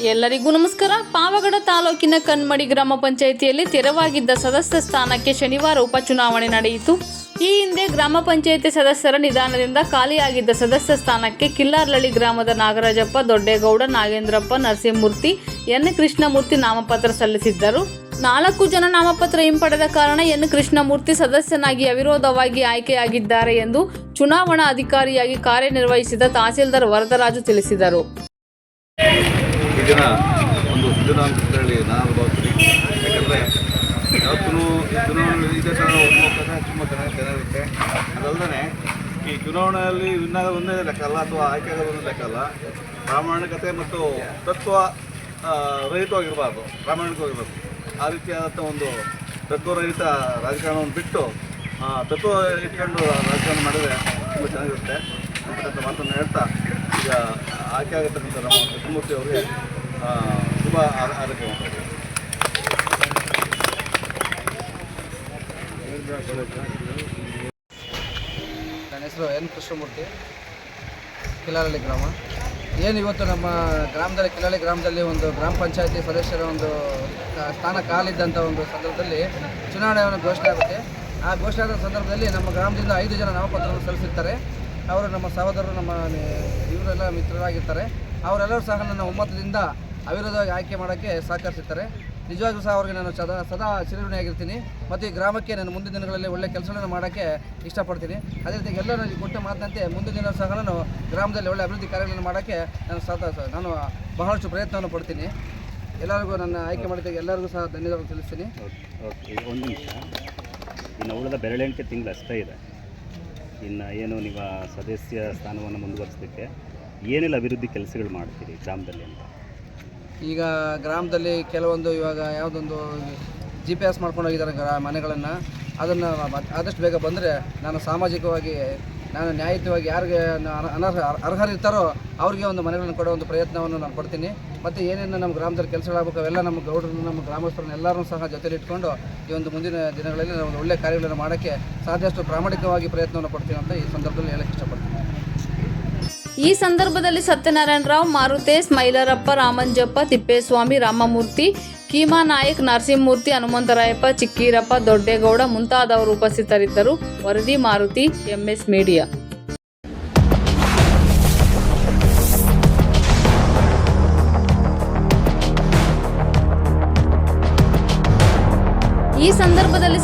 ಎಲ್ಲರಿಗೂ ನಮಸ್ಕಾರ. ಪಾವಗಡ ತಾಲೂಕಿನ ಕನ್ಮಡಿ ಗ್ರಾಮ ಪಂಚಾಯಿತಿಯಲ್ಲಿ ತೆರವಾಗಿದ್ದ ಸದಸ್ಯ ಸ್ಥಾನಕ್ಕೆ ಶನಿವಾರ ಉಪಚುನಾವಣೆ ನಡೆಯಿತು. ಈ ಹಿಂದೆ ಗ್ರಾಮ ಪಂಚಾಯಿತಿ ಸದಸ್ಯರ ನಿಧಾನದಿಂದ ಖಾಲಿಯಾಗಿದ್ದ ಸದಸ್ಯ ಸ್ಥಾನಕ್ಕೆ ಕಿಲ್ಲಾರ್ಲಳ್ಳಿ ಗ್ರಾಮದ ನಾಗರಾಜಪ್ಪ, ದೊಡ್ಡೇಗೌಡ, ನಾಗೇಂದ್ರಪ್ಪ, ನರಸಿಂಹಮೂರ್ತಿ, ಎನ್. ಕೃಷ್ಣಮೂರ್ತಿ ನಾಮಪತ್ರ ಸಲ್ಲಿಸಿದ್ದರು. ನಾಲ್ಕು ಜನ ನಾಮಪತ್ರ ಹಿಂಪಡೆದ ಕಾರಣ ಎನ್. ಕೃಷ್ಣಮೂರ್ತಿ ಸದಸ್ಯನಾಗಿ ಅವಿರೋಧವಾಗಿ ಆಯ್ಕೆಯಾಗಿದ್ದಾರೆ ಎಂದು ಚುನಾವಣಾ ಅಧಿಕಾರಿಯಾಗಿ ಕಾರ್ಯನಿರ್ವಹಿಸಿದ ತಹಸೀಲ್ದಾರ್ ವರದರಾಜು ತಿಳಿಸಿದರು. ದಿನ ಒಂದು ಸುದಿನ ಅಂತ ಹೇಳಿ ನಾನು ಭಾವಿಸ್ತೀನಿ. ಯಾಕಂದರೆ ಯಾವತ್ತೂ ಚುನಾವಣೆ ಇದೇ ಥರ ಹೋಗ್ಬೇಕಾದ್ರೆ ತುಂಬ ಚೆನ್ನಾಗಿ ಚೆನ್ನಾಗಿರುತ್ತೆ ಅದಲ್ಲದೆ ಈ ಚುನಾವಣೆಯಲ್ಲಿ ವಿನ್ ಒಂದೇ ಲೆಕ್ಕ ಅಲ್ಲ ಅಥವಾ ಆಯ್ಕೆ ಆಗೋದೊಂದು ಲೆಕ್ಕ ಅಲ್ಲ ಪ್ರಾಮಾಣಿಕತೆ ಮತ್ತು ತತ್ವ ರಹಿತವಾಗಿರಬಾರ್ದು ಪ್ರಾಮಾಣಿಕವಾಗಿರಬೇಕು ಆ ರೀತಿಯಾದಂಥ ಒಂದು ತತ್ವರಹಿತ ರಾಜಕಾರಣವನ್ನು ಬಿಟ್ಟು ತತ್ವ ಇಟ್ಕೊಂಡು ರಾಜಕಾರಣ ಮಾಡಿದರೆ ತುಂಬ ಚೆನ್ನಾಗಿರುತ್ತೆ. ಅಂತ ಮಾತನ್ನು ಹೇಳ್ತಾ ಈಗ ಆಯ್ಕೆ ಆಗಿರ್ತಕ್ಕಂಥ ನಮ್ಮ ಕೃಷ್ಣಮೂರ್ತಿ ಅವರಿಗೆ ಶುಭ ಆರ- ಆರೈಕೆ ಮಾಡ್ತಾರೆ ನನ್ನ ಹೆಸರು ಎನ್ ಕೃಷ್ಣಮೂರ್ತಿ ಕಿಲಾರಳ್ಳಿ ಗ್ರಾಮ. ಏನು ಇವತ್ತು ನಮ್ಮ ಗ್ರಾಮದಲ್ಲಿ ಕಿಲಾಳಿ ಗ್ರಾಮದಲ್ಲಿ ಒಂದು ಗ್ರಾಮ ಪಂಚಾಯತಿ ಸದಸ್ಯರ ಒಂದು ಸ್ಥಾನ ಕಾಲಿದ್ದಂಥ ಒಂದು ಸಂದರ್ಭದಲ್ಲಿ ಚುನಾವಣೆಯನ್ನು ಘೋಷಣೆ ಆಗುತ್ತೆ. ಆ ಘೋಷಣೆ ಆದ ಸಂದರ್ಭದಲ್ಲಿ ನಮ್ಮ ಗ್ರಾಮದಿಂದ ಐದು ಜನ ನಾಮಪತ್ರವನ್ನು ಸಲ್ಲಿಸಿರ್ತಾರೆ. ಅವರು ನಮ್ಮ ಸಹೋದರರು, ನಮ್ಮ ಇವರೆಲ್ಲ ಮಿತ್ರರಾಗಿರ್ತಾರೆ. ಅವರೆಲ್ಲರೂ ಸಹ ನನ್ನ ಒಮ್ಮತದಿಂದ ಅವಿರೋಧವಾಗಿ ಆಯ್ಕೆ ಮಾಡೋಕ್ಕೆ ಸಹಕರಿಸಿರ್ತಾರೆ ನಿಜವಾಗ್ಲೂ ಸಹ ಅವ್ರಿಗೆ ನಾನು ಸದಾ ಸದಾ ಚಿರಋಣಿಯಾಗಿರ್ತೀನಿ. ಮತ್ತು ಈ ಗ್ರಾಮಕ್ಕೆ ನಾನು ಮುಂದಿನ ದಿನಗಳಲ್ಲಿ ಒಳ್ಳೆಯ ಕೆಲಸಗಳನ್ನು ಮಾಡೋಕ್ಕೆ ಇಷ್ಟಪಡ್ತೀನಿ. ಅದೇ ರೀತಿ ಎಲ್ಲ ನನಗೆ ಕೊಟ್ಟ ಮಾತಿನಂತೆ ಮುಂದಿನ ದಿನ ಸಹ ನಾನು ಗ್ರಾಮದಲ್ಲಿ ಒಳ್ಳೆಯ ಅಭಿವೃದ್ಧಿ ಕಾರ್ಯಗಳನ್ನು ಮಾಡೋಕ್ಕೆ ನಾನು ಸದಾ ನಾನು ಬಹಳಷ್ಟು ಪ್ರಯತ್ನವನ್ನು ಪಡ್ತೀನಿ. ಎಲ್ಲರಿಗೂ ನನ್ನ ಆಯ್ಕೆ ಮಾಡಿದ್ದಕ್ಕೆ ಎಲ್ಲರಿಗೂ ಸಹ ಧನ್ಯವಾದ ತಿಳಿಸ್ತೀನಿ. ಒಂದು ನಿಮಿಷ. ಇನ್ನು ಉಳಿದ ಬೆರಳೆಂಟು ತಿಂಗಳು ಅಷ್ಟೇ ಇದೆ. ಇನ್ನು ಏನು ಆ ಸದಸ್ಯ ಸ್ಥಾನವನ್ನು ಮುಂದುವರಿಸಲಿಕ್ಕೆ ಏನೆಲ್ಲ ಅಭಿವೃದ್ಧಿ ಕೆಲಸಗಳು ಮಾಡ್ತೀರಿ ಗ್ರಾಮದಲ್ಲಿ ಅಂತ? ಈಗ ಗ್ರಾಮದಲ್ಲಿ ಕೆಲವೊಂದು ಇವಾಗ ಯಾವುದೊಂದು ಜಿ ಪಿ ಎಸ್ ಮಾಡ್ಕೊಂಡು ಹೋಗಿದ್ದಾರೆ ಗ್ರಾ ಮನೆಗಳನ್ನು, ಅದನ್ನು ಆದಷ್ಟು ಬೇಗ ಬಂದರೆ ನಾನು ಸಾಮಾಜಿಕವಾಗಿ, ನಾನು ನ್ಯಾಯಯುತವಾಗಿ ಯಾರಿಗೆ ಅನರ್ಹ ಅರ್ಹರಿರ್ತಾರೋ ಅವ್ರಿಗೆ ಒಂದು ಮನೆಗಳನ್ನು ಕೊಡೋ ಒಂದು ಪ್ರಯತ್ನವನ್ನು ನಾನು ಕೊಡ್ತೀನಿ ಮತ್ತು ಏನೇನು ನಮ್ಮ ಗ್ರಾಮದಲ್ಲಿ ಕೆಲಸಗಳಾಗಬೇಕು, ಅವೆಲ್ಲ ನಮ್ಮ ಗೌಡರನ್ನು, ನಮ್ಮ ಗ್ರಾಮಸ್ಥರನ್ನ ಎಲ್ಲರೂ ಸಹ ಜೊತೆಲಿಟ್ಕೊಂಡು ಈ ಒಂದು ಮುಂದಿನ ದಿನಗಳಲ್ಲಿ ನಾವು ಒಂದು ಒಳ್ಳೆಯ ಕಾರ್ಯಗಳನ್ನು ಮಾಡೋಕ್ಕೆ ಸಾಧ್ಯಷ್ಟು ಪ್ರಾಮಾಣಿಕವಾಗಿ ಪ್ರಯತ್ನವನ್ನು ಪಡ್ತೀನಿ ಅಂತ ಈ ಸಂದರ್ಭದಲ್ಲಿ ಹೇಳಕ್ಕೆ ಇಷ್ಟಪಡ್ತೀನಿ. ಈ ಸಂದರ್ಭದಲ್ಲಿ ಸತ್ಯನಾರಾಯಣ ರಾವ್ ಮಾರುತೇಶ್ ಮೈಲಾರಪ್ಪ ರಾಮಂಜಪ್ಪ, ತಿಪ್ಪೇಸ್ವಾಮಿ, ರಾಮಮೂರ್ತಿ, ಕೀಮಾ ನಾಯಕ್, ನರಸಿಂಹಮೂರ್ತಿ, ಹನುಮಂತರಾಯಪ್ಪ, ಚಿಕ್ಕೀರಪ್ಪ, ದೊಡ್ಡೇಗೌಡ ಮುಂತಾದವರು ಉಪಸ್ಥಿತರಿದ್ದರು. ವರದಿ ಮಾರುತಿ, ಎಂಎಸ್ ಮೀಡಿಯಾ. ಈ ಸಂದರ್ಭದಲ್ಲಿ